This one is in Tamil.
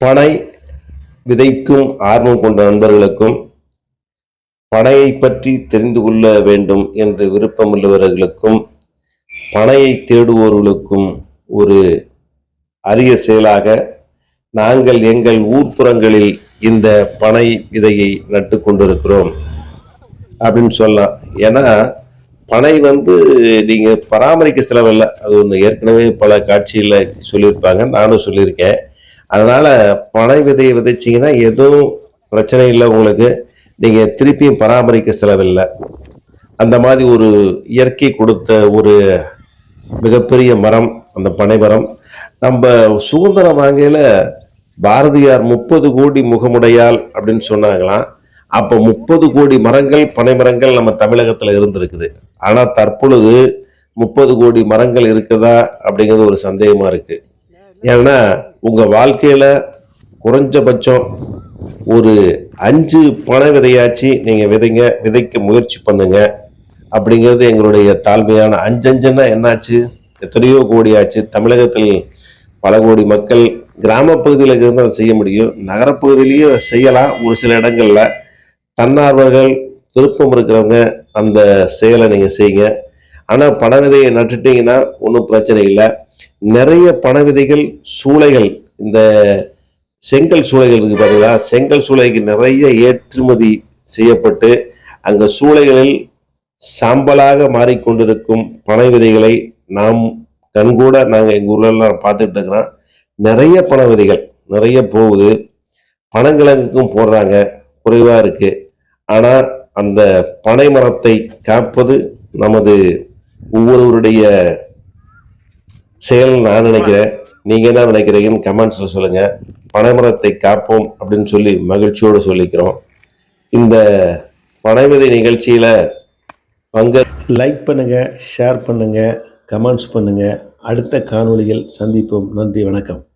பனை விதைக்கும் ஆர்வம் கொண்ட நண்பர்களுக்கும் பனையை பற்றி தெரிந்து கொள்ள வேண்டும் என்று விருப்பமுள்ளவர்களுக்கும் பனையை தேடுவோர்களுக்கும் ஒரு அரிய செயலாக நாங்கள் எங்கள் ஊர்ப்புறங்களில் இந்த பனை விதையை நட்டு கொண்டிருக்கிறோம் அப்படின்னு சொல்லலாம். ஏன்னா பனை வந்து நீங்கள் பராமரிக்க செலவில்லை அது ஒன்று ஏற்கனவே பல காட்சியில் சொல்லியிருப்பாங்க. நானும் சொல்லியிருக்கேன். அதனால பனை விதையை விதைச்சிங்கன்னா எதுவும் பிரச்சனை இல்லை உங்களுக்கு. நீங்கள் திருப்பியும் பராமரிக்க செலவில்லை. அந்த மாதிரி ஒரு இயற்கை கொடுத்த ஒரு மிகப்பெரிய மரம் அந்த பனை மரம். நம்ம சுதந்திரம் வாங்கையில் பாரதியார் முப்பது கோடி முகமுடையால் அப்படின்னு சொன்னாங்களாம். அப்போ முப்பது கோடி மரங்கள் பனை மரங்கள் நம்ம தமிழகத்தில் இருந்திருக்குது. ஆனால் தற்பொழுது முப்பது கோடி மரங்கள் இருக்குதா அப்படிங்கிறது ஒரு சந்தேகமாக இருக்குது ஏன்னா உங்கள் வாழ்க்கையில் குறைஞ்சபட்சம் ஒரு அஞ்சு பண விதையாச்சு நீங்கள் விதைங்க விதைக்க முயற்சி பண்ணுங்க. அப்படிங்கிறது எங்களுடைய தாழ்மையான அஞ்சஞ்சுன்னா என்னாச்சு? எத்தனையோ கோடி ஆச்சு தமிழகத்தில் பல கோடி மக்கள் கிராமப்பகுதியில் இருந்து அதை செய்ய முடியும். நகரப்பகுதியிலையும் செய்யலாம். ஒரு சில இடங்களில் தன்னார்வர்கள் விருப்பம் இருக்கிறவங்க அந்த செயலை நீங்கள் செய்யுங்க. ஆனால் பண விதையை நட்டுட்டீங்கன்னா ஒன்றும் பிரச்சனை இல்லை. நிறைய பண விதைகள் சூளைகள் இந்த செங்கல் சூளைகள் இருக்கு பாத்தீங்களா? செங்கல் சூளைக்கு நிறைய ஏற்றுமதி செய்யப்பட்டு அந்த சூளைகளில் சாம்பலாக மாறிக்கொண்டிருக்கும் பனை விதைகளை நாம் கண்கூட நாங்கள் எங்கள் ஊர்ல பார்த்துட்டு இருக்கிறோம் நிறைய பண விதைகள் நிறைய போகுது. பனங்கிழங்குக்கும் போடுறாங்க. குறைவாக இருக்குது ஆனால் அந்த பனை மரத்தை காப்பது நமது ஒவ்வொருவருடைய செயல் நான் நினைக்கிறேன். நீங்க என்ன நினைக்கிறீங்கன்னு கமெண்ட்ஸ்ல சொல்லுங்க. பனைமரத்தை காப்போம் அப்படின்னு சொல்லி மகிழ்ச்சியோடு சொல்லிக்கிறோம். இந்த பனைவிதை நிகழ்ச்சியில பங்கு லைக் பண்ணுங்க ஷேர் பண்ணுங்க கமெண்ட்ஸ் பண்ணுங்க. அடுத்த காணொளியில் சந்திப்போம். நன்றி வணக்கம்.